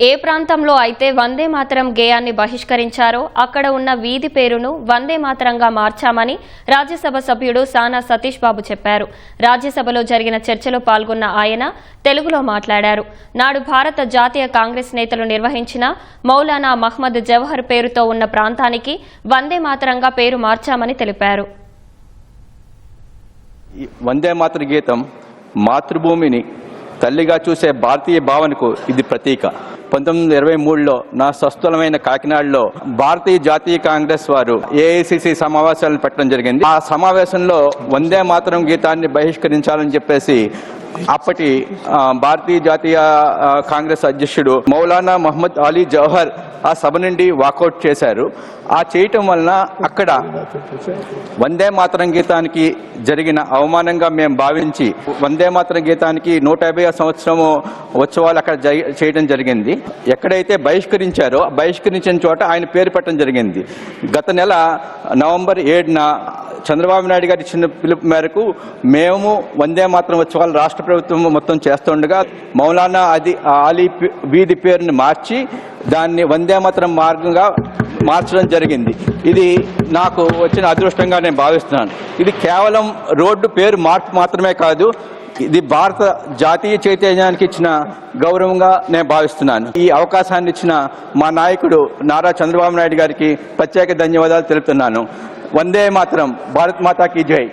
ఏ ప్రాంతంలో అయితే వందే మాతరం గేయాన్ని బహిష్కరించారో అక్కడ ఉన్న వీధి పేరును వందే మాతరంగా మార్చామని రాజ్యసభ సభ్యుడు సానా సతీష్ బాబు చెప్పారు. రాజ్యసభలో జరిగిన చర్చలో పాల్గొన్న ఆయన తెలుగులో మాట్లాడారు. నాడు భారత జాతీయ కాంగ్రెస్ నేతలు నిర్వహించిన మౌలానా మహ్మద్ జవహర్ పేరుతో ఉన్న ప్రాంతానికి వందే మాతరంగా పేరు మార్చామని తెలిపారు. వందే మాతృ గీతం మాతృభూమిని తల్లిగా చూసే భారతీయ భావనకు ఇది ప్రతీక. పంతొమ్మిది వందల ఇరవై మూడులో నా స్వస్థలమైన కాకినాడలో భారతీయ జాతీయ కాంగ్రెస్ వారు ఏఐసిసి సమావేశాలను పెట్టడం జరిగింది. ఆ సమావేశంలో వందే మాతరం గీతాన్ని బహిష్కరించాలని చెప్పేసి అప్పటి భారతీయ జాతీయ కాంగ్రెస్ అధ్యక్షుడు మౌలానా మహమ్మద్ అలీ జవహర్ ఆ సభ నుండి వాకౌట్ చేశారు. ఆ చేయటం వలన అక్కడ వందే మాతరం గీతానికి జరిగిన అవమానంగా మేము భావించి వందే మాతరం గీతానికి నూట యాభై సంవత్సరము ఉత్సవాలు అక్కడ చేయడం జరిగింది. ఎక్కడైతే బహిష్కరించారో బహిష్కరించిన చోట ఆయన పేరు పెట్టడం జరిగింది. గత నెల నవంబర్ ఏడున చంద్రబాబు నాయుడు గారి ఇచ్చిన పిలుపు మేరకు మేము వందే మాతరం ఉత్సవాలు రాష్ట్ర ప్రభుత్వం మొత్తం చేస్తుండగా మౌలానా అది ఆలీ వీధి పేరుని మార్చి దాన్ని వందేమాతరం మార్గంగా మార్చడం జరిగింది. ఇది నాకు వచ్చిన అదృష్టంగా నేను భావిస్తున్నాను. ఇది కేవలం రోడ్డు పేరు మార్పు మాత్రమే కాదు ఇది భారత జాతీయ చైతన్యానికి ఇచ్చిన గౌరవంగా నేను భావిస్తున్నాను. ఈ అవకాశాన్ని ఇచ్చిన మా నాయకుడు నారా చంద్రబాబు నాయుడు గారికి ప్రత్యేక ధన్యవాదాలు తెలుపుతున్నాను. వందే మాత్రం భారత్ మాతాకి జై.